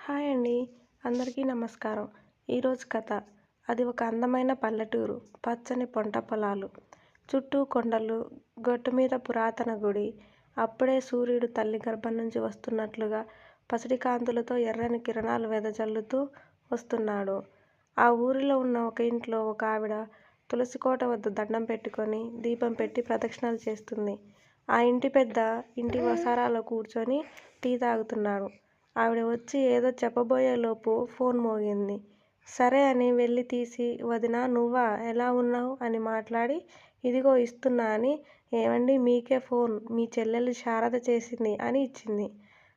Hi అండి. అందరికీ నమస్కారం. ఈరోజు కథ. అది ఒక అందమైన పల్లెటూరు. పచ్చని పంట పొలాలు. చుట్టూ కొండలు. గట్టు మీద పురాతన గుడి. అప్పుడే సూర్యుడు తల్లి గర్భం నుంచి వస్తున్నట్లుగా పసిడి కాంతులతో ఎర్రని కిరణాలు వెదజల్లుతూ వస్తున్నాడు. ఆ ఊరిలో ఉన్న ఒక ఇంట్లో ఒక ఆవిడ తులసి కోట వద్ద దండం పెట్టుకొని దీపం పెట్టి ప్రదక్షిణలు చేస్తుంది. ఆ ఇంటి పెద్ద ఇంటి వసారాలో కూర్చొని టీ తాగుతున్నాడు. ఆవిడ వచ్చి ఏదో చెప్పబోయేలోపు ఫోన్ మోగింది. సరే అని వెళ్ళి తీసి వదినా నువ్వా? ఎలా ఉన్నావు? అని మాట్లాడి ఇదిగో ఇస్తున్నా అని ఏమండి మీకే ఫోన్ మీ చెల్లెలు శారద చేసింది అని ఇచ్చింది.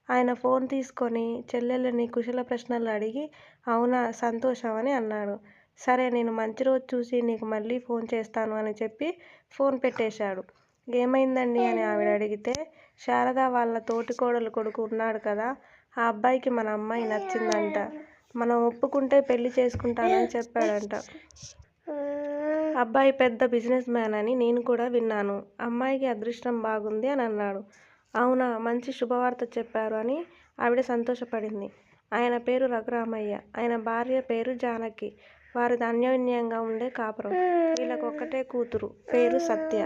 ఆయన ఫోన్ తీసుకొని చెల్లెలని కుశల ప్రశ్నలు అడిగి అవునా సంతోషం అని అన్నాడు. సరే నేను మంచి రోజు చూసి నీకు మళ్ళీ ఫోన్ చేస్తాను అని చెప్పి ఫోన్ పెట్టేశాడు. ఏమైందండి అని ఆవిడ అడిగితే శారద వాళ్ళ తోటికోడలు కొడుకు ఉన్నాడు కదా ఆ అబ్బాయికి మన అమ్మాయి నచ్చిందంట. మనం ఒప్పుకుంటే పెళ్ళి చేసుకుంటానని చెప్పాడంట. అబ్బాయి పెద్ద బిజినెస్ మ్యాన్ అని నేను కూడా విన్నాను. అమ్మాయికి అదృష్టం బాగుంది అని అన్నాడు. అవునా మంచి శుభవార్త చెప్పారు అని ఆవిడ సంతోషపడింది. ఆయన పేరు రఘురామయ్య. ఆయన భార్య పేరు జానకి. వారిది అన్యోన్యంగా ఉండే కాపురం. వీళ్ళకు ఒక్కటే కూతురు పేరు సత్య.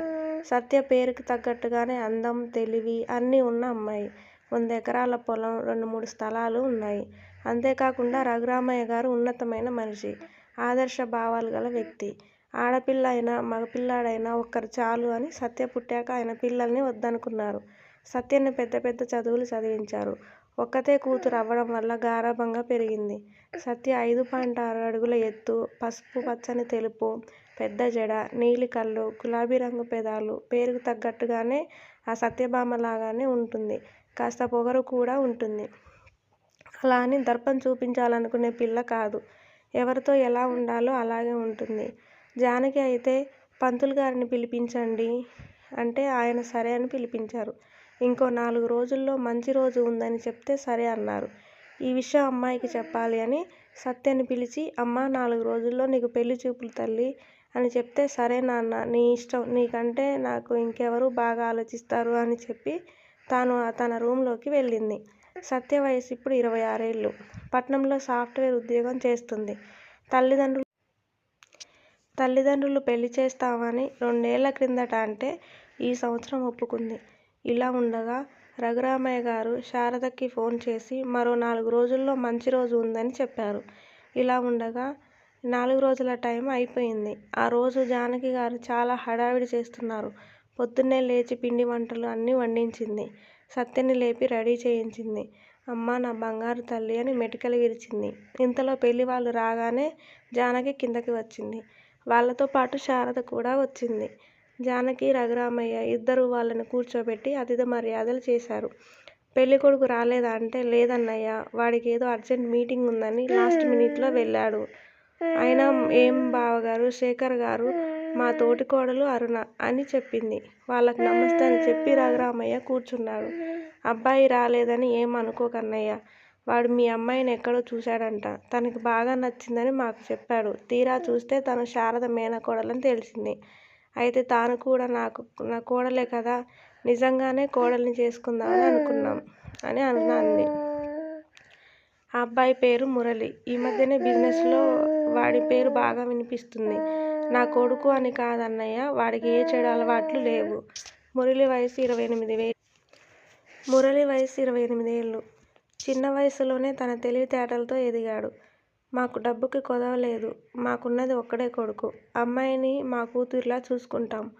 సత్య పేరుకి తగ్గట్టుగానే అందం తెలివి అన్నీ ఉన్న అమ్మాయి. వంద ఎకరాల పొలం రెండు మూడు స్థలాలు ఉన్నాయి. అంతేకాకుండా రఘురామయ్య గారు ఉన్నతమైన మనిషి ఆదర్శ భావాలు గల వ్యక్తి. ఆడపిల్ల అయినా మగపిల్లాడైనా ఒక్కరు చాలు అని సత్య పుట్టాక ఆయన పిల్లల్ని వద్దనుకున్నారు. సత్యని పెద్ద పెద్ద చదువులు చదివించారు. ఒక్కతే కూతురు అవ్వడం వల్ల గారాభంగా పెరిగింది. సత్య ఐదు పాయింట్ ఆరు అడుగుల ఎత్తు పసుపు పచ్చని తెలుపు పెద్ద జడ నీలి కళ్ళు గులాబీ రంగు పెదాలు పేరుకు తగ్గట్టుగానే ఆ సత్యభామ లాగానే ఉంటుంది. కాస్త పొగరు కూడా ఉంటుంది. అలా అని దర్పం చూపించాలనుకునే పిల్ల కాదు. ఎవరితో ఎలా ఉండాలో అలాగే ఉంటుంది. జానకి అయితే పంతులు గారిని పిలిపించండి అంటే ఆయన సరే అని పిలిపించారు. ఇంకో నాలుగు రోజుల్లో మంచి రోజు ఉందని చెప్తే సరే అన్నారు. ఈ విషయం అమ్మాయికి చెప్పాలి అని సత్యని పిలిచి అమ్మ నాలుగు రోజుల్లో నీకు పెళ్ళి చూపులు తల్లి అని చెప్తే సరే నాన్న నీ ఇష్టం నీకంటే నాకు ఇంకెవరు బాగా ఆలోచిస్తారు అని చెప్పి తాను తన రూమ్లోకి వెళ్ళింది. సత్య వయసు ఇప్పుడు ఇరవై ఆరేళ్ళు. పట్నంలో సాఫ్ట్వేర్ ఉద్యోగం చేస్తుంది. తల్లిదండ్రులు తల్లిదండ్రులు పెళ్ళి చేస్తామని రెండేళ్ళ క్రిందట అంటే ఈ సంవత్సరం ఒప్పుకుంది. ఇలా ఉండగా రఘురామయ్య గారు శారదకి ఫోన్ చేసి మరో నాలుగు రోజుల్లో మంచి రోజు ఉందని చెప్పారు. ఇలా ఉండగా నాలుగు రోజుల టైం అయిపోయింది. ఆ రోజు జానకి గారు చాలా హడావిడి చేస్తున్నారు. పొద్దున్నే లేచి పిండి వంటలు అన్నీ వండించింది. సత్యని లేపి రెడీ చేయించింది. అమ్మ నా బంగారు తల్లి అని మెటికలు విరిచింది. ఇంతలో పెళ్ళి వాళ్ళు రాగానే జానకి కిందకి వచ్చింది. వాళ్ళతో పాటు శారద కూడా వచ్చింది. జానకి రఘురామయ్య ఇద్దరు వాళ్ళని కూర్చోబెట్టి అతిథి మర్యాదలు చేశారు. పెళ్ళి కొడుకు రాలేదా అంటే లేదన్నయ్య వాడికి ఏదో అర్జెంట్ మీటింగ్ ఉందని లాస్ట్ మినిట్లో వెళ్ళాడు. అయినా ఏం బావగారు శేఖర్ గారు మా తోటి కోడలు అరుణ అని చెప్పింది. వాళ్ళకి నమస్తే అని చెప్పి రఘురామయ్య కూర్చున్నాడు. అబ్బాయి రాలేదని ఏం అనుకోకన్నయ్య వాడు మీ అమ్మాయిని ఎక్కడో చూశాడంట. తనకి బాగా నచ్చిందని మాకు చెప్పాడు. తీరా చూస్తే తను శారద మేనకోడలని తెలిసింది అయితే తాను కూడా నాకు నా కోడలే కదా. నిజంగానే కోడల్ని చేసుకుందామని అనుకున్నాం అని అరుణ ఆ అబ్బాయి పేరు మురళి. ఈ మధ్యనే బిజినెస్లో వాడి పేరు బాగా వినిపిస్తుంది. నా కొడుకు అని కాదన్నయ్య వాడికి ఏ చెడు అలవాట్లు లేవు. మురళి వయసు ఇరవై ఎనిమిది వే మురళి వయసు ఇరవై ఎనిమిది ఏళ్ళు. చిన్న వయసులోనే తన తెలివితేటలతో ఎదిగాడు. మాకు డబ్బుకి కొదవలేదు మాకున్నది ఒక్కడే కొడుకు. అమ్మాయిని మా కూతురిలా చూసుకుంటాం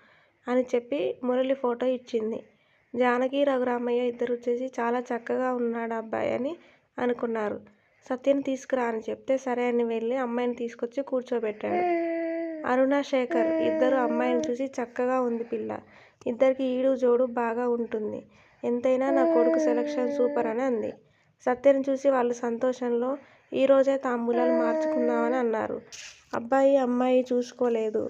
అని చెప్పి మురళి ఫోటో ఇచ్చింది. జానకి రఘురామయ్య ఇద్దరు వచ్చేసి చాలా చక్కగా ఉన్నాడు అబ్బాయి అని అనుకున్నారు. సత్యని తీసుకురా అని చెప్తే సరే అని వెళ్ళి అమ్మాయిని తీసుకొచ్చి కూర్చోబెట్టాడు. అరుణ శేఖర్ ఇద్దరు అమ్మాయిని చూసి చక్కగా ఉంది పిల్ల. ఇద్దరికి ఈడు జోడు బాగా ఉంటుంది. ఎంతైనా నా కొడుకు సెలక్షన్ సూపర్ అని అంది. సత్యని చూసి వాళ్ళు సంతోషంలో ఈరోజే తాంబూలాలు మార్చుకుందామని అన్నారు. అబ్బాయి అమ్మాయి చూసుకోలేదు.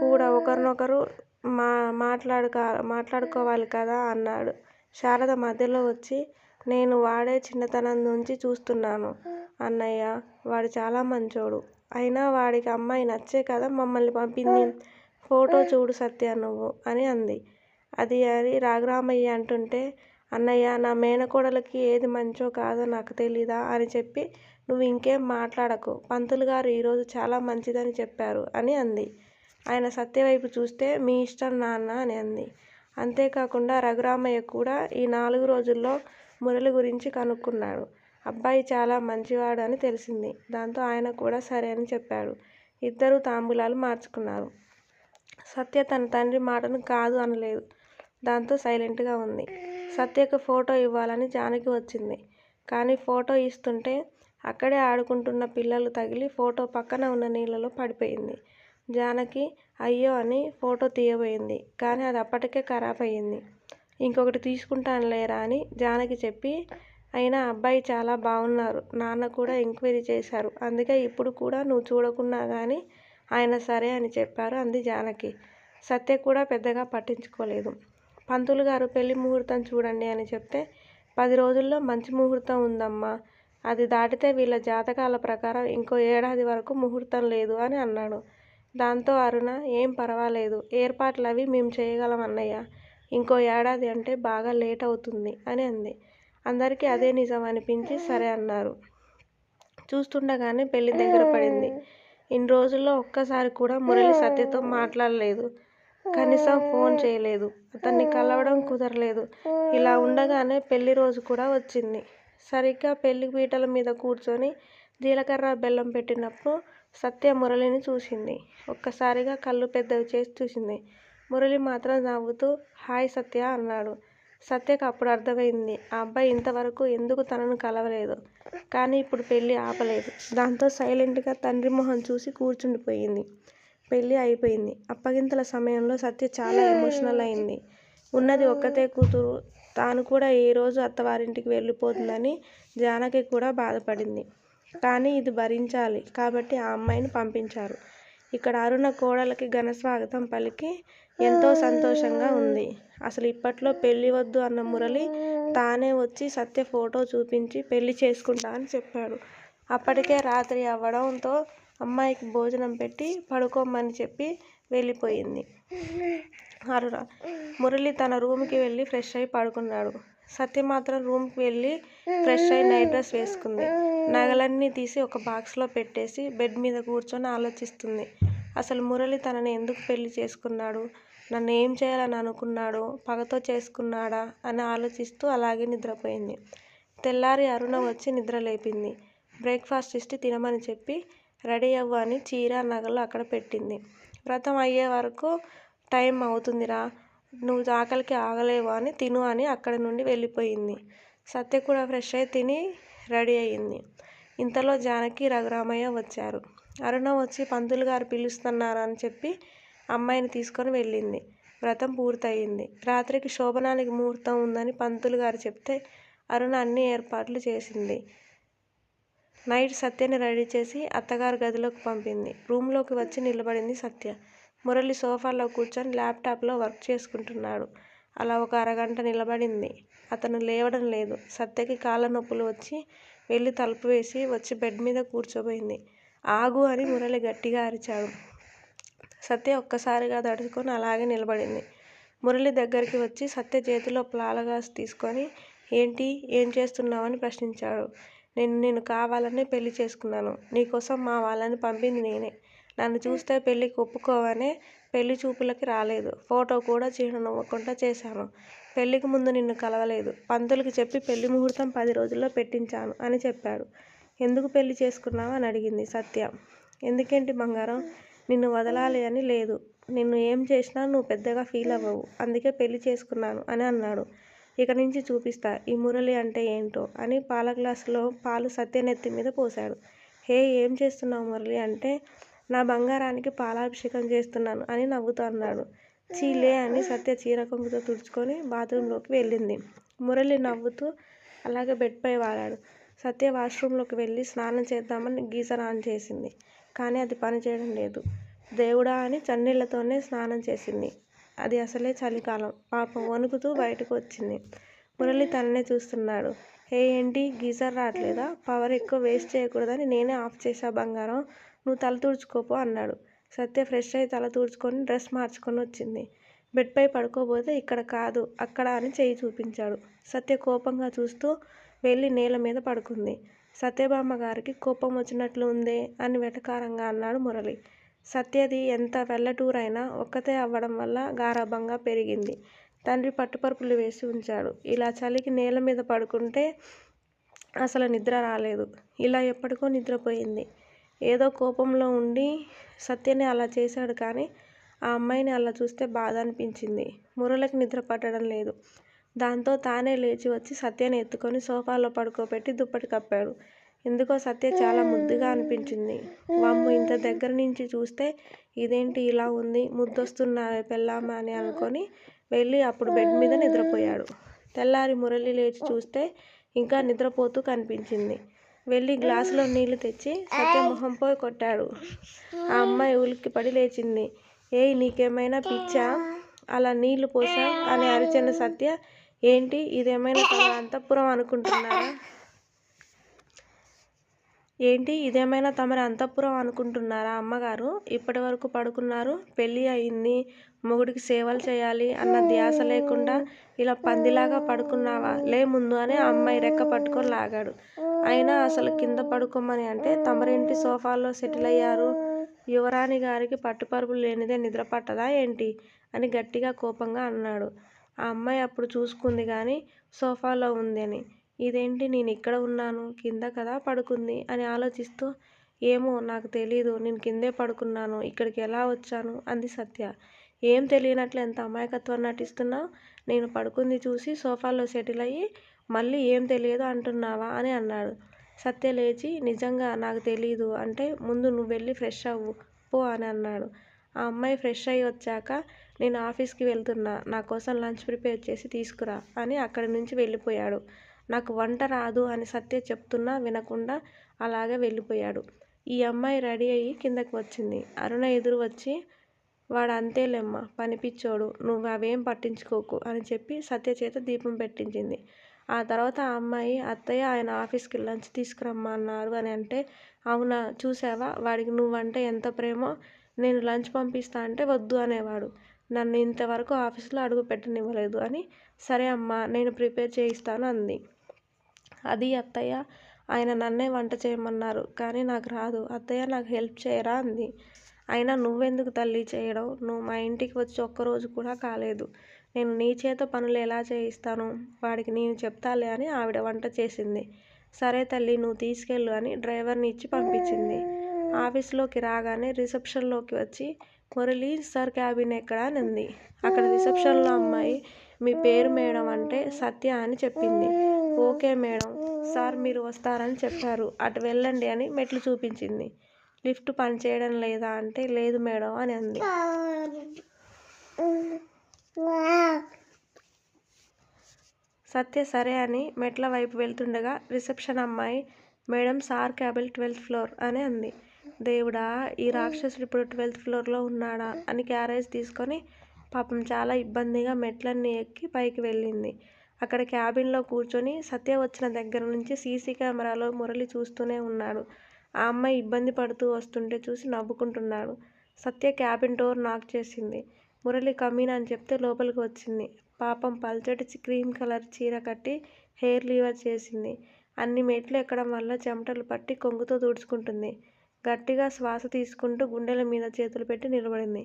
కూడా ఒకరినొకరు మా మాట్లాడుక మాట్లాడుకోవాలి కదా అన్నాడు. శారద మధ్యలో వచ్చి నేను వాడే చిన్నతనం నుంచి చూస్తున్నాను అన్నయ్య. వాడు చాలా మంచోడు. అయినా వాడికి అమ్మాయి నచ్చే కదా మమ్మల్ని పంపింది ఫోటో చూడు సత్య నువ్వు అని అంది అది అని రాఘరామయ్య అంటుంటే అన్నయ్య నా మేనకోడలకి ఏది మంచో కాదో నాకు తెలీదా అని చెప్పి నువ్వు ఇంకేం మాట్లాడకు పంతులు గారు ఈరోజు చాలా మంచిదని చెప్పారు అని అంది. ఆయన సత్య వైపు చూస్తే మీ ఇష్టం నాన్న అని అంది. అంతేకాకుండా రఘురామయ్య కూడా ఈ నాలుగు రోజుల్లో మురళి గురించి కనుక్కున్నాడు. అబ్బాయి చాలా మంచివాడు అని తెలిసింది. దాంతో ఆయన కూడా సరే అని చెప్పాడు. ఇద్దరూ తాంబూలాలు మార్చుకున్నారు. సత్య తన తండ్రి మాటను కాదు అనలేదు. దాంతో సైలెంట్గా ఉంది. సత్యకు ఫోటో ఇవ్వాలని జానకి వచ్చింది. కానీ ఫోటో ఇస్తుంటే అక్కడే ఆడుకుంటున్న పిల్లలు తగిలి ఫోటో పక్కన ఉన్న నీళ్ళలో పడిపోయింది. జానకి అయ్యో అని ఫోటో తీయబోయింది. కానీ అది అప్పటికే ఖరాబ్ అయింది. ఇంకొకటి తీసుకుంటానులేరా అని జానకి చెప్పి అయినా అబ్బాయి చాలా బాగున్నారు నాన్న కూడా ఎంక్వయిరీ చేశారు. అందుకే ఇప్పుడు కూడా నువ్వు చూడకున్నా కానీ ఆయన సరే అని చెప్పారు అంది జానకి. సత్య కూడా పెద్దగా పట్టించుకోలేదు. పంతులుగారు పెళ్ళి ముహూర్తం చూడండి అని చెప్తే పది రోజుల్లో మంచి ముహూర్తం ఉందమ్మా. అది దాటితే వీళ్ళ జాతకాల ప్రకారం ఇంకో ఏడాది వరకు ముహూర్తం లేదు అని అన్నాడు. దాంతో అరుణ ఏం పర్వాలేదు ఏర్పాట్లు అవి మేము చేయగలం అన్నయ్యా. ఇంకో ఏడాది అంటే బాగా లేట్ అవుతుంది అని అంది. అందరికీ అదే నిజం అనిపించి సరే అన్నారు. చూస్తుండగానే పెళ్ళి దగ్గర పడింది. ఇన్ని రోజుల్లో ఒక్కసారి కూడా మురళి సత్యతో మాట్లాడలేదు. కనీసం ఫోన్ చేయలేదు. అతన్ని కలవడం కుదరలేదు. ఇలా ఉండగానే పెళ్ళి రోజు కూడా వచ్చింది. సరిగ్గా పెళ్ళి పీటల మీద కూర్చొని జీలకర్ర బెల్లం పెట్టినప్పుడు సత్య మురళిని చూసింది. ఒక్కసారిగా కళ్ళు పెద్దవి చేసి చూసింది. మురళి మాత్రం నవ్వుతూ హాయ్ సత్య అన్నాడు. సత్యకు అప్పుడు అర్థమైంది ఆ అబ్బాయి ఇంతవరకు ఎందుకు తనను కలవలేదు కానీ ఇప్పుడు పెళ్ళి ఆపలేదు. దాంతో సైలెంట్గా తండ్రి మొహం చూసి కూర్చుండిపోయింది. పెళ్ళి అయిపోయింది. అప్పగింతల సమయంలో సత్య చాలా ఎమోషనల్ అయింది. ఉన్నది ఒక్కతే కూతురు. తాను కూడా ఏ రోజు అత్తవారింటికి వెళ్ళిపోతుందని జానకి కూడా బాధపడింది. కానీ ఇది భరించాలి కాబట్టి ఆ అమ్మాయిని పంపించారు. ఇక్కడ అరుణ కోడలకి ఘన స్వాగతం పలికి ఎంతో సంతోషంగా ఉంది. అసలు ఇప్పట్లో పెళ్ళి వద్దు అన్న మురళి తానే వచ్చి సత్య ఫోటో చూపించి పెళ్ళి చేసుకుంటా అని చెప్పాడు. అప్పటికే రాత్రి అవ్వడంతో అమ్మాయికి భోజనం పెట్టి పడుకోమని చెప్పి వెళ్ళిపోయింది అరుణ. మురళి తన రూమ్కి వెళ్ళి ఫ్రెష్ అయి పడుకున్నాడు. సత్య మాత్రం రూమ్కి వెళ్ళి ఫ్రెష్ అయి నైట్ డ్రెస్ వేసుకుంది. నగలన్నీ తీసి ఒక బాక్స్లో పెట్టేసి బెడ్ మీద కూర్చొని ఆలోచిస్తుంది. అసలు మురళి తనని ఎందుకు పెళ్ళి చేసుకున్నాడు? నన్ను ఏం చేయాలని అనుకున్నాడు? పగతో చేసుకున్నాడా అని ఆలోచిస్తూ అలాగే నిద్రపోయింది. తెల్లారి అరుణ వచ్చి నిద్రలేపింది. లేపింది బ్రేక్ఫాస్ట్ ఇస్తే తినమని చెప్పి రెడీ అవ్వ అని చీర, నగలు అక్కడ పెట్టింది. వ్రతం అయ్యేవరకు టైం అవుతుందిరా. నువ్వు ఆకలికి ఆగలేవు అని తిను అని అక్కడి నుండి వెళ్ళిపోయింది. సత్య కూడా ఫ్రెష్ అయి తిని రెడీ అయింది. ఇంతలో జానకి, రఘురామయ్య వచ్చారు. అరుణ వచ్చి పంతులు గారు పిలుస్తున్నారు అని చెప్పి అమ్మాయిని తీసుకొని వెళ్ళింది. వ్రతం పూర్తయింది. రాత్రికి శోభనానికి ముహూర్తం ఉందని పంతులు గారు చెప్తే అరుణ అన్ని ఏర్పాట్లు చేసింది. నైట్ సత్యని రెడీ చేసి అత్తగారు గదిలోకి పంపింది. రూమ్లోకి వచ్చి నిలబడింది సత్య. మురళి సోఫాలో కూర్చొని ల్యాప్టాప్లో టాప్లో వర్క్ చేసుకుంటున్నాడు. అలా ఒక అరగంట నిలబడింది. అతను లేవడం లేదు. సత్యకి కాళ్ళ నొప్పులు వచ్చి వెళ్ళి తలుపు వేసి వచ్చి బెడ్ మీద కూర్చోబోయింది. ఆగు అని మురళి గట్టిగా అరిచాడు. సత్య ఒక్కసారిగా తడుచుకొని అలాగే నిలబడింది. మురళి దగ్గరికి వచ్చి సత్య చేతిలో పాలగ్లాసు తీసుకుని ఏంటి? ఏం చేస్తున్నావ్ అని ప్రశ్నించాడు. నేను నిన్ను కావాలనే పెళ్ళి చేసుకున్నాను. నీకోసం మా వాళ్ళని పంపింది నేనే. నన్ను చూస్తే పెళ్ళికి ఒప్పుకోవనే పెళ్ళి చూపులకి రాలేదు. ఫోటో కూడా చిరునవ్వకుండా చేశాను. పెళ్ళికి ముందు నిన్ను కలవలేదు. పంతులకి చెప్పి పెళ్ళి ముహూర్తం పది రోజుల్లో పెట్టించాను అని చెప్పాడు. ఎందుకు పెళ్ళి చేసుకున్నావ్ అని అడిగింది సత్య. ఎందుకేంటి బంగారం? నిన్ను వదలాలి అని లేదు. నిన్ను ఏం చేసినా నువ్వు పెద్దగా ఫీల్ అవ్వవు. అందుకే పెళ్ళి చేసుకున్నాను అని అన్నాడు. ఇక నుంచి చూపిస్తా ఈ మురళి అంటే ఏంటో అని పాలగ్లాసులో పాలు సత్య నెత్తి మీద పోశాడు. హే ఏం చేస్తున్నావు మురళి అంటే నా బంగారానికి పాలాభిషేకం చేస్తున్నాను అని నవ్వుతూ అన్నాడు. ఛీ లే అని సత్య చీర కొంగుతో తుడుచుకొని బాత్రూంలోకి వెళ్ళింది. మురళి నవ్వుతూ అలాగే బెడ్పై వాడాడు వాలాడు. సత్య వాష్రూంలోకి వెళ్ళి స్నానం చేద్దామని గీజర్ ఆన్ చేసింది. కానీ అది పనిచేయడం లేదు. దేవుడా అని చన్నీళ్ళతోనే స్నానం చేసింది. అది అసలే చలికాలం. పాపం వణుకుతూ బయటకు వచ్చింది. మురళి తననే చూస్తున్నాడు. ఏ ఏంటి? గీజర్ రావట్లేదా పవర్ ఎక్కువ వేస్ట్ చేయకూడదని నేనే ఆఫ్ చేశా బంగారం. నువ్వు తల తుడుచుకోపో అన్నాడు. సత్య ఫ్రెష్ అయి తల తుడుచుకొని డ్రెస్ మార్చుకుని వచ్చింది. బెడ్పై పడుకోబోతే ఇక్కడ కాదు అక్కడ అని చేయి చూపించాడు. సత్య కోపంగా చూస్తూ వెళ్ళి నేల మీద పడుకుంది. సత్యభామ గారికి కోపం వచ్చినట్లు ఉందే అని వెటకారంగా అన్నాడు మురళి. సత్యది ఎంత పల్లెటూరైనా ఒక్కతే అవ్వడం వల్ల గారాభంగా పెరిగింది. తండ్రి పట్టుపరుపులు వేసి ఉంచాడు. ఇలా చలికి నేల మీద పడుకుంటే అసలు నిద్ర రాలేదు. ఇలా ఎప్పటికో నిద్రపోయింది. ఏదో కోపంలో ఉండి సత్యని అలా చేశాడు కానీ ఆ అమ్మాయిని అలా చూస్తే బాధ అనిపించింది. మురళకి నిద్ర పట్టడం లేదు. దాంతో తానే లేచి వచ్చి సత్యని ఎత్తుకొని సోఫాలో పడుకోబెట్టి దుప్పటి కప్పాడు. ఎందుకో సత్య చాలా ముద్దుగా అనిపించింది. వామ్మో ఇంత దగ్గర నుంచి చూస్తే ఇదేంటి ఇలా ఉంది ముద్దొస్తున్నావే పెళ్ళామా అని అనుకొని వెళ్ళి అప్పుడు బెడ్ మీద నిద్రపోయాడు. తెల్లారి మురళి లేచి చూస్తే ఇంకా నిద్రపోతూ కనిపించింది. వెళ్ళి గ్లాసులో నీళ్ళు తెచ్చి సత్య మొహంపై కొట్టాడు. ఆ అమ్మాయి ఉలిక్కిపడి లేచింది. ఏయ్ నీకేమైనా పిచ్చా? అలా నీళ్ళు పోసా అని అరిచిన సత్య ఏంటి ఇదేమైనా తమరి అంతఃపురం అనుకుంటున్నారా? ఏంటి ఇదేమైనా తమరి అంతఃపురం అనుకుంటున్నారా అమ్మగారూ? ఇప్పటివరకు పడుకున్నారు. పెళ్ళి అయింది. మొగుడికి సేవలు చేయాలి అన్న ధ్యాస లేకుండా ఇలా పందిలాగా పడుకున్నావా? లే ముందు అని ఆ అమ్మాయి రెక్క పట్టుకొని లాగాడు. అయినా అసలు కింద పడుకోమని అంటే తమరింటి సోఫాలో యువరాణి గారికి పట్టుపరుపులు లేనిదే నిద్ర పట్టదా ఏంటి? అని గట్టిగా కోపంగా అన్నాడు. ఆ అమ్మాయి అప్పుడు చూసుకుంది కానీ సోఫాలో ఉంది ఇదేంటి నేను ఇక్కడ ఉన్నాను. కింద కదా పడుకుంది అని ఆలోచిస్తూ ఏమో నాకు తెలీదు నేను కిందే పడుకున్నాను. ఇక్కడికి ఎలా వచ్చాను? అంది సత్య. ఏం తెలియనట్లు ఎంత అమాయకత్వం నటిస్తున్నావు నేను పడుకుంది చూసి సోఫాలో సెటిల్ అయ్యి మళ్ళీ ఏం తెలియదు అంటున్నావా? అని అన్నాడు. సత్య లేచి నిజంగా నాకు తెలీదు అంటే ముందు నువ్వు వెళ్ళి ఫ్రెష్ అవ్వు పో అని అన్నాడు. ఆ అమ్మాయి ఫ్రెష్ అయ్యి వచ్చాక నేను ఆఫీస్కి వెళ్తున్నా. నా కోసం లంచ్ ప్రిపేర్ చేసి తీసుకురా అని అక్కడి నుంచి వెళ్ళిపోయాడు. నాకు వంట రాదు అని సత్య చెప్తున్నా వినకుండా అలాగే వెళ్ళిపోయాడు. ఈ అమ్మాయి రెడీ అయ్యి కిందకి వచ్చింది. అరుణ ఎదురు వచ్చి వాడు అంతేలేమ్మా పనిపించోడు పనిపిచ్చోడు. నువ్వవేం పట్టించుకోకు అని చెప్పి సత్య చేత దీపం పెట్టించింది. ఆ తర్వాత ఆ అమ్మాయి అత్తయ్య ఆయన ఆఫీస్కి లంచ్ తీసుకురమ్మన్నారు అని అంటే అవునా చూశావా వాడికి నువ్వంటే ఎంత ప్రేమో నేను లంచ్ పంపిస్తా అంటే వద్దు అనేవాడు. నన్ను ఇంతవరకు ఆఫీసులో అడుగు పెట్టనివ్వలేదు అని సరే అమ్మా నేను ప్రిపేర్ చేయిస్తాను అంది. అది అత్తయ్య ఆయన నన్నే వంట చేయమన్నారు కానీ నాకు రాదు. అత్తయ్య నాకు హెల్ప్ చేయరా అంది. అయినా నువ్వెందుకు తల్లి చేయడం? నువ్వు మా ఇంటికి వచ్చి ఒక్కరోజు కూడా కాలేదు. నేను నీ చేత పనులు ఎలా చేయిస్తాను? వాడికి నేను చెప్తాలే అని ఆవిడ వంట చేసింది. సరే తల్లి నువ్వు తీసుకెళ్ళు అని డ్రైవర్ని ఇచ్చి పంపించింది. ఆఫీస్లోకి రాగానే రిసెప్షన్లోకి వచ్చి మురళి సార్ క్యాబిన్ ఎక్కడ అని అంది. అక్కడ రిసెప్షన్లో అమ్మాయి మీ పేరు మేడం అంటే సత్య అని చెప్పింది. ఓకే మేడం సార్ మీరు వస్తారని చెప్పారు. అటు వెళ్ళండి అని మెట్లు చూపించింది. లిఫ్ట్ పనిచేయడం లేదా అంటే లేదు మేడం అని అంది. సత్య సరే అని మెట్ల వైపు వెళ్తుండగా రిసెప్షన్ అమ్మాయి madam sir Cavill twelfth floor అని అంది. దేవుడా ఈ రాక్షసుడు ఇప్పుడు ట్వెల్త్ ఫ్లోర్లో ఉన్నాడా అని క్యారేజ్ తీసుకొని పాపం చాలా ఇబ్బందిగా మెట్లన్నీ ఎక్కి పైకి వెళ్ళింది. అక్కడ క్యాబిన్లో కూర్చొని సత్య వచ్చిన దగ్గర నుంచి సీసీ కెమెరాలో మురళి చూస్తూనే ఉన్నాడు. ఆ అమ్మాయి ఇబ్బంది పడుతూ వస్తుంటే చూసి నవ్వుకుంటున్నాడు. సత్య క్యాబిన్ డోర్ నాక్ చేసింది. మురళి కమీన్ అని చెప్తే లోపలికి వచ్చింది. పాపం పల్చటి క్రీమ్ కలర్ చీర కట్టి హెయిర్ లీవర్ చేసింది. అన్ని మెట్లు ఎక్కడం వల్ల చెమటలు పట్టి కొంగుతో తుడుచుకుంటుంది. గట్టిగా శ్వాస తీసుకుంటూ గుండెల మీద చేతులు పెట్టి నిలబడింది.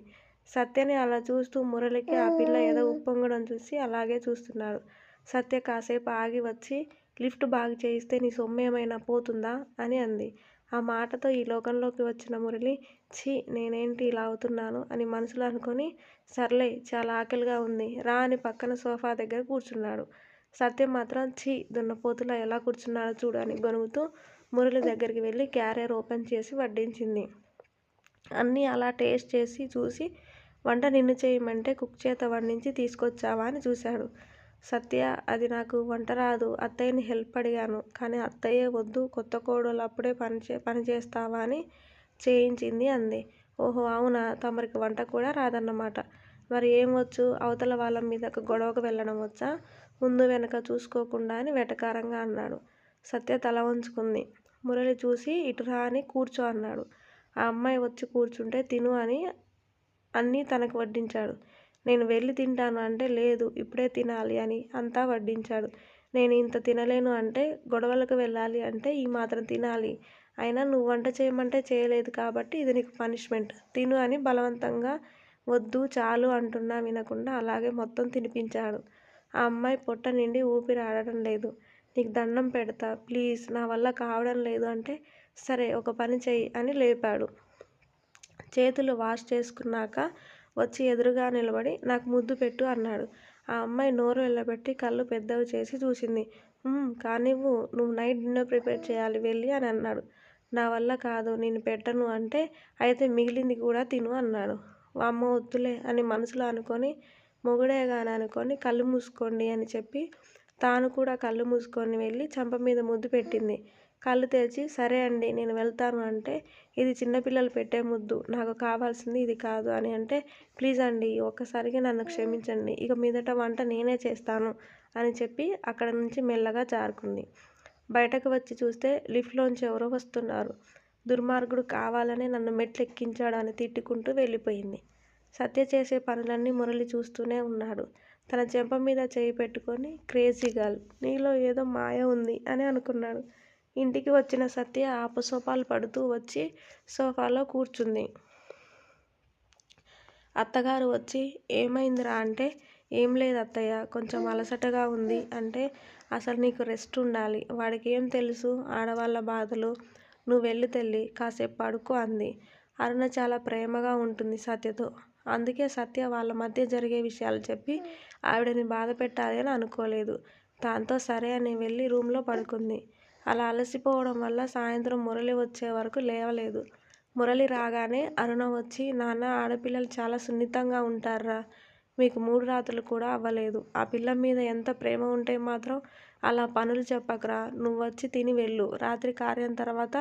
సత్యని అలా చూస్తూ మురళికి ఆ పిల్ల ఏదో ఉప్పొంగడం చూసి అలాగే చూస్తున్నాడు. సత్య కాసేపు ఆగి వచ్చి లిఫ్ట్ బాగు చేయిస్తే నీ సొమ్మేమైనా పోతుందా? అని అంది. ఆ మాటతో ఈ లోకంలోకి వచ్చిన మురళి ఛీ నేనేంటి ఇలా అవుతున్నాను అని మనసులో అనుకొని సర్లే చాలా ఆకలిగా ఉంది రా అని పక్కన సోఫా దగ్గర కూర్చున్నాడు. సత్య మాత్రం ఛీ దున్నపోతులా ఎలా కూర్చున్నాడో చూడు అని గొనుగుతూ మురళి దగ్గరికి వెళ్ళి క్యారియర్ ఓపెన్ చేసి వడ్డించింది. అన్నీ అలా టేస్ట్ చేసి చూసి వంట నిన్ను చేయమంటే కుక్ చేత వండించి తీసుకొచ్చావా అని చూశాడు. సత్య అది నాకు వంట రాదు అత్తయ్యని హెల్ప్ అడిగాను. కానీ అత్తయ్య వద్దు కొత్త కోడలు అప్పుడే పనిచేస్తావా అని చేయించింది అంది. ఓహో అవునా తమరికి వంట కూడా రాదన్నమాట. మరి ఏం వచ్చు? అవతల వాళ్ళ మీదకు గొడవకు వెళ్ళడం వచ్చా? ముందు వెనక చూసుకోకుండా అని వెటకారంగా అన్నాడు. సత్య తల వంచుకుంది. మురళి చూసి ఇటురా అని కూర్చో అన్నాడు. ఆ అమ్మాయి వచ్చి కూర్చుంటే తిను అని అన్నీ తనకు వడ్డించాడు. నేను వెళ్ళి తింటాను అంటే లేదు ఇప్పుడే తినాలి అని అంతా వడ్డించాడు. నేను ఇంత తినలేను అంటే గొడవలకు వెళ్ళాలి అంటే ఈ మాత్రం తినాలి. అయినా నువ్వు వంట చేయమంటే చేయలేదు కాబట్టి ఇది నీకు పనిష్మెంట్. తిను అని బలవంతంగా వద్దు చాలు అంటున్నా వినకుండా అలాగే మొత్తం తినిపించాడు. ఆ అమ్మాయి పొట్ట నిండి ఊపిరి ఆడటం లేదు. నీకు దండం పెడతా ప్లీజ్ నా వల్ల కావడం లేదు అంటే సరే ఒక పని చెయ్యి అని లేపాడు. చేతులు వాష్ చేసుకున్నాక వచ్చి ఎదురుగా నిలబడి నాకు ముద్దు పెట్టు అన్నాడు. ఆ అమ్మాయి నోరు వెళ్ళబెట్టి కళ్ళు పెద్దవి చేసి చూసింది. కానివ్వు నువ్వు నైట్ డిన్నర్ ప్రిపేర్ చేయాలి వెళ్ళి అని అన్నాడు. నా వల్ల కాదు నేను పెట్టను అంటే అయితే మిగిలింది కూడా తిను అన్నాడు. అమ్మ వద్దులే అని మనసులో అనుకొని మొగుడేగాని అనుకొని కళ్ళు మూసుకోండి అని చెప్పి తాను కూడా కళ్ళు మూసుకొని వెళ్ళి చంప మీద ముద్దు పెట్టింది. కళ్ళు తెరిచి సరే అండి నేను వెళ్తాను అంటే ఇది చిన్నపిల్లలు పెట్టే ముద్దు నాకు కావాల్సింది ఇది కాదు అని అంటే ప్లీజ్ అండి ఒక్కసారిగా నన్ను క్షమించండి ఇక మీదట వంట నేనే చేస్తాను అని చెప్పి అక్కడ నుంచి మెల్లగా జారుకుంది. బయటకు వచ్చి చూస్తే లిఫ్ట్లోంచి ఎవరో వస్తున్నారు. దుర్మార్గుడు కావాలనే నన్ను మెట్లు ఎక్కించాడు అని తిట్టుకుంటూ వెళ్ళిపోయింది. సత్య చేసే పనులన్నీ మురళి చూస్తూనే ఉన్నాడు. తన చెంప మీద చేయి పెట్టుకొని క్రేజీ గర్ల్ నీలో ఏదో మాయ ఉంది అని అనుకున్నాడు. ఇంటికి వచ్చిన సత్య ఆపసోపాలు పడుతూ వచ్చి సోఫాలో కూర్చుంది. అత్తగారు వచ్చి ఏమైందిరా అంటే ఏం లేదు అత్తయ్య కొంచెం అలసటగా ఉంది అంటే అసలు నీకు రెస్ట్ ఉండాలి. వాడికి ఏం తెలుసు? ఆడవాళ్ళ బాధలు. నువ్వు వెళ్ళి తెల్లి కాసేపు పడుకో అంది. అరుణ చాలా ప్రేమగా ఉంటుంది సత్యతో. అందుకే సత్య వాళ్ళ మధ్య జరిగే విషయాలు చెప్పి ఆవిడని బాధ పెట్టాలి అని అనుకోలేదు. దాంతో సరే అని వెళ్ళి రూమ్లో పడుకుంది. అలా అలసిపోవడం వల్ల సాయంత్రం మురళి వచ్చే వరకు లేవలేదు. మురళి రాగానే అరుణ వచ్చి నాన్న ఆడపిల్లలు చాలా సున్నితంగా ఉంటారా మీకు మూడు రాత్రులు కూడా అవ్వలేదు. ఆ పిల్ల మీద ఎంత ప్రేమ ఉంటే మాత్రం అలా పనులు చెప్పకరా. నువ్వు వచ్చి తిని వెళ్ళు. రాత్రి కార్యం తర్వాత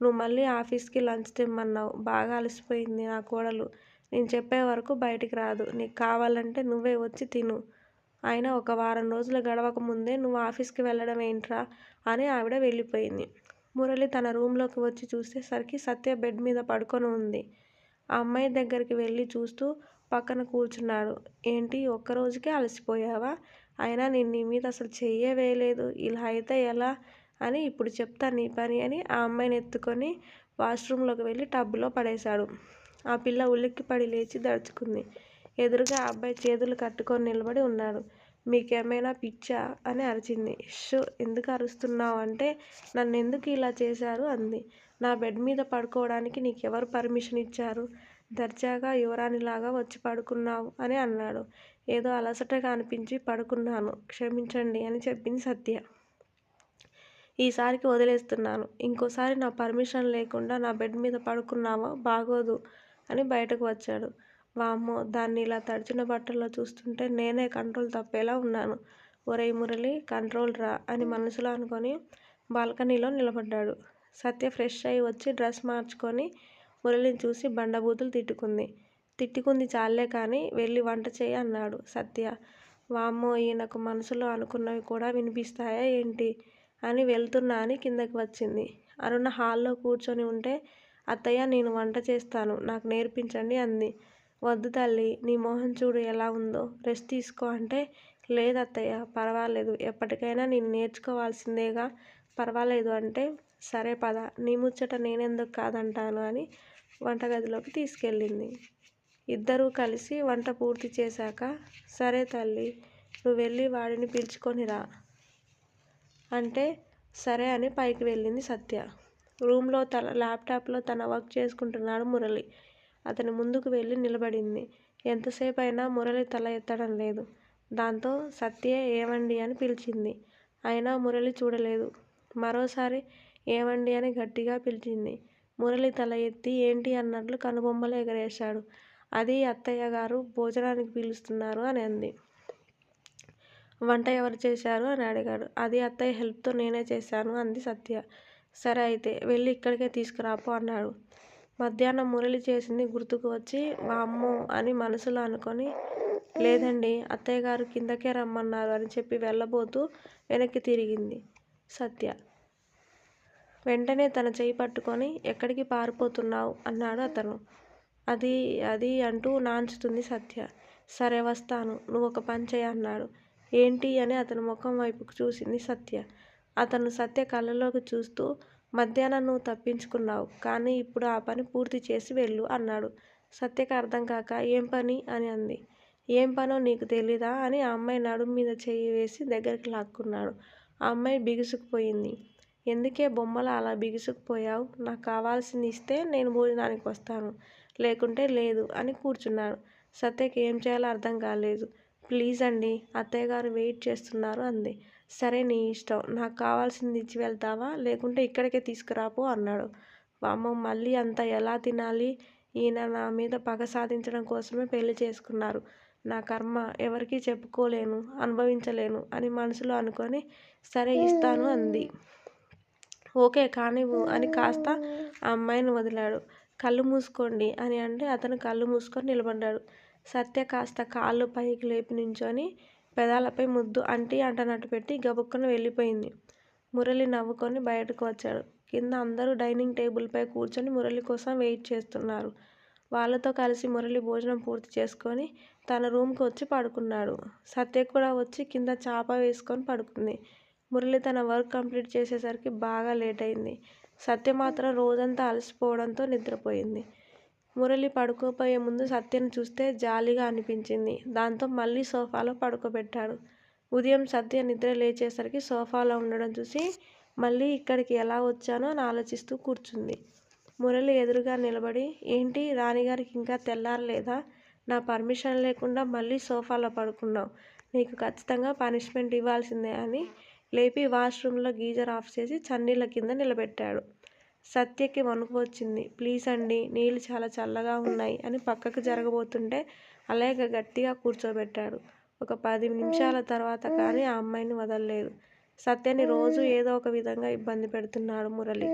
నువ్వు మళ్ళీ ఆఫీస్కి లంచ్ తిమ్మన్నావు. బాగా అలసిపోయింది నా కోడలు. నేను చెప్పే వరకు బయటికి రాదు. నీకు కావాలంటే నువ్వే వచ్చి తిను. అయినా ఒక వారం రోజులు గడవక ముందే నువ్వు ఆఫీస్కి వెళ్ళడం ఏంట్రా? అని ఆవిడ వెళ్ళిపోయింది. మురళి తన రూమ్లోకి వచ్చి చూసేసరికి సత్య బెడ్ మీద పడుకొని ఉంది. ఆ అమ్మాయి దగ్గరికి వెళ్ళి చూస్తూ పక్కన కూర్చున్నాడు. ఏంటి ఒక్కరోజుకే అలసిపోయావా? అయినా నేను నీ మీద అసలు చెయ్యే వేయలేదు. ఇలా అయితే ఎలా అని ఇప్పుడు చెప్తా నీ పని అని ఆ అమ్మాయిని ఎత్తుకొని వాష్రూమ్లోకి వెళ్ళి టబ్లో పడేశాడు. ఆ పిల్ల ఉలిక్కిపడి లేచి దడుచుకుంది. ఎదురుగా ఆ అబ్బాయి చేతులు కట్టుకొని నిలబడి ఉన్నాడు. మీకేమైనా పిచ్చా అని అరిచింది. షో ఎందుకు అరుస్తున్నావు అంటే నన్ను ఎందుకు ఇలా చేశారు అంది. నా బెడ్ మీద పడుకోవడానికి నీకెవరు పర్మిషన్ ఇచ్చారు? దర్జాగా యువరాణిలాగా వచ్చి పడుకున్నావు అని అన్నాడు. ఏదో అలసటగా అనిపించి పడుకున్నాను. క్షమించండి అని చెప్పింది సత్య. ఈసారికి వదిలేస్తున్నాను. ఇంకోసారి నా పర్మిషన్ లేకుండా నా బెడ్ మీద పడుకున్నావా? బాగోదు అని బయటకు వచ్చాడు. వామ్మో దాన్ని ఇలా తడిచిన బట్టల్లో చూస్తుంటే నేనే కంట్రోల్ తప్పేలా ఉన్నాను. ఒరే మురళి కంట్రోల్ రా అని మనసులో అనుకొని బాల్కనీలో నిలబడ్డాడు. సత్య ఫ్రెష్ అయి వచ్చి డ్రెస్ మార్చుకొని మురళిని చూసి బండబూతులు తిట్టుకుంది. తిట్టుకుంది చాలే కానీ వెళ్ళి వంట చేయి అన్నాడు సత్య. వామ్మో ఈయనకు మనసులో అనుకున్నవి కూడా వినిపిస్తాయా ఏంటి అని వెళ్తున్నా అని కిందకి వచ్చింది. అరుణ హాల్లో కూర్చొని ఉంటే అత్తయ్య నేను వంట చేస్తాను నాకు నేర్పించండి అంది. వద్దు తల్లి నీ మొహం చూడు ఎలా ఉందో. రెస్ట్ తీసుకో అంటే లేదు అత్తయ్య పర్వాలేదు. ఎప్పటికైనా నేను నేర్చుకోవాల్సిందేగా. పర్వాలేదు అంటే సరే పద. నీ ముచ్చట నేనెందుకు కాదంటాను అని వంటగదిలోకి తీసుకెళ్ళింది. ఇద్దరూ కలిసి వంట పూర్తి చేశాక సరే తల్లి నువ్వు వెళ్ళి వాడిని పిలుచుకొని రా. అంటే సరే అని పైకి వెళ్ళింది సత్య. రూమ్లో తన ల్యాప్టాప్లో తన వర్క్ చేసుకుంటున్నాడు మురళి. అతని ముందుకు వెళ్ళి నిలబడింది. ఎంతసేపు అయినా మురళి తల ఎత్తడం లేదు. దాంతో సత్యే ఏమండి అని పిలిచింది. అయినా మురళి చూడలేదు. మరోసారి ఏమండి అని గట్టిగా పిలిచింది. మురళి తల ఎత్తి ఏంటి అన్నట్లు కనుబొమ్మలు ఎగరేశాడు. అది అత్తయ్య గారు భోజనానికి పిలుస్తున్నారు అని అంది. వంట ఎవరు చేశారు అని అడిగాడు. అది అత్తయ్య హెల్ప్తో నేనే చేశాను అంది సత్య. సరే అయితే వెళ్ళి ఇక్కడికే తీసుకురాపో అన్నాడు. మధ్యాహ్నం మురళి చేసింది గుర్తుకు వచ్చి వామ్మో అని మనసులో అనుకొని లేదండి అత్తయ్య గారు కిందకే రమ్మన్నారు అని చెప్పి వెళ్ళబోతూ వెనక్కి తిరిగింది సత్య. వెంటనే తన చేయి పట్టుకొని ఎక్కడికి పారిపోతున్నావు? అన్నాడు అతను. అది అది అంటూ నాంచుతుంది సత్య. సరే వస్తాను. నువ్వు ఒక పని చెయ్యి అన్నాడు. ఏంటి? అని అతని ముఖం వైపుకు చూసింది సత్య. అతను సత్య కళ్ళలోకి చూస్తూ మధ్యాహ్నం నువ్వు తప్పించుకున్నావు కానీ ఇప్పుడు ఆ పని పూర్తి చేసి వెళ్ళు అన్నాడు. సత్యకు అర్థం కాక ఏం పని? అని అంది. ఏం పనో నీకు తెలీదా? అని ఆ అమ్మాయి నడుము మీద చెయ్యి వేసి దగ్గరికి లాక్కున్నాడు. ఆ అమ్మాయి బిగుసుకుపోయింది. ఎందుకే బొమ్మలు అలా బిగుసుకుపోయావు? నాకు కావాల్సింది ఇస్తే నేను భోజనానికి వస్తాను. లేకుంటే లేదు అని కూర్చున్నాడు. సత్యకి ఏం చేయాలో అర్థం కాలేదు. ప్లీజ్ అండి అత్తయ్య గారు వెయిట్ చేస్తున్నారు అంది. సరే నీ ఇష్టం నాకు కావాల్సింది ఇచ్చి వెళ్తావా? లేకుంటే ఇక్కడికే తీసుకురాపో అన్నాడు. వామ్మో మళ్ళీ అంత ఎలా తినాలి? ఈయన నా మీద పగ సాధించడం కోసమే పెళ్ళి చేసుకున్నారు. నా కర్మ ఎవరికీ చెప్పుకోలేను అనుభవించలేను అని మనసులో అనుకొని సరే ఇస్తాను అంది. ఓకే కానివ్వు అని కాస్త ఆ అమ్మాయిని వదిలాడు. కళ్ళు మూసుకోండి అని అంటే అతను కళ్ళు మూసుకొని నిలబడ్డాడు. సత్య కాస్త కాళ్ళు పైకి లేపి నించొని పెదాలపై ముద్దు అంటి అంటనట్టు పెట్టి గబుక్కున వెళ్ళిపోయింది. మురళి నవ్వుకొని బయటకు వచ్చాడు. కింద అందరూ డైనింగ్ టేబుల్పై కూర్చొని మురళి కోసం వెయిట్ చేస్తున్నారు. వాళ్ళతో కలిసి మురళి భోజనం పూర్తి చేసుకొని తన రూమ్కి వచ్చి పడుకున్నాడు. సత్య కూడా వచ్చి కింద చాప వేసుకొని పడుకుంది. మురళి తన వర్క్ కంప్లీట్ చేసేసరికి బాగా లేట్ అయింది. సత్య మాత్రం రోజంతా అలసిపోవడంతో నిద్రపోయింది. మురళి పడుకోపోయే ముందు సత్యను చూస్తే జాలిగా అనిపించింది. దాంతో మళ్ళీ సోఫాలో పడుకోబెట్టాడు. ఉదయం సత్య నిద్ర లేచేసరికి సోఫాలో ఉండడం చూసి మళ్ళీ ఇక్కడికి ఎలా వచ్చానో అని ఆలోచిస్తూ కూర్చుంది. మురళి ఎదురుగా నిలబడి ఏంటి రాణిగారికి ఇంకా తెల్లారలేదా? నా పర్మిషన్ లేకుండా మళ్ళీ సోఫాలో పడుకున్నావు. నీకు ఖచ్చితంగా పనిష్మెంట్ ఇవ్వాల్సిందే అని లేపి వాష్రూమ్లో గీజర్ ఆఫ్ చేసి చన్నీళ్ళ కింద నిలబెట్టాడు. సత్యకి వణుకు వచ్చింది. ప్లీజ్ అండి నీళ్ళు చాలా చల్లగా ఉన్నాయి అని పక్కకు జరగబోతుంటే అలాగే గట్టిగా కూర్చోబెట్టాడు. ఒక పది నిమిషాల తర్వాత కానీ ఆ అమ్మాయిని వదలలేదు. సత్యని రోజు ఏదో ఒక విధంగా ఇబ్బంది పెడుతున్నాడు మురళి.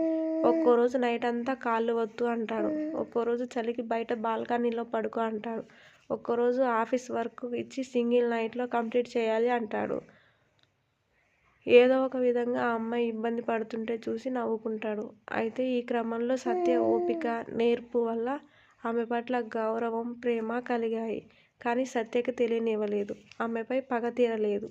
ఒక్కో రోజు నైట్ అంతా కాళ్ళు వద్దు అంటాడు. ఒక్కో రోజు చలికి బయట బాల్కనీలో పడుకో అంటాడు. ఒక్కో రోజు ఆఫీస్ వర్క్ ఇచ్చి సింగిల్ నైట్లో కంప్లీట్ చేయాలి అంటాడు. ఏదో ఒక విధంగా ఆ అమ్మాయి ఇబ్బంది పడుతుంటే చూసి నవ్వుకుంటాడు. అయితే ఈ క్రమంలో సత్య ఓపిక నేర్పు వల్ల ఆమె పట్ల గౌరవం ప్రేమ కలిగాయి. కానీ సత్యకి తెలియనివ్వలేదు. ఆమెపై పగ తీరలేదు.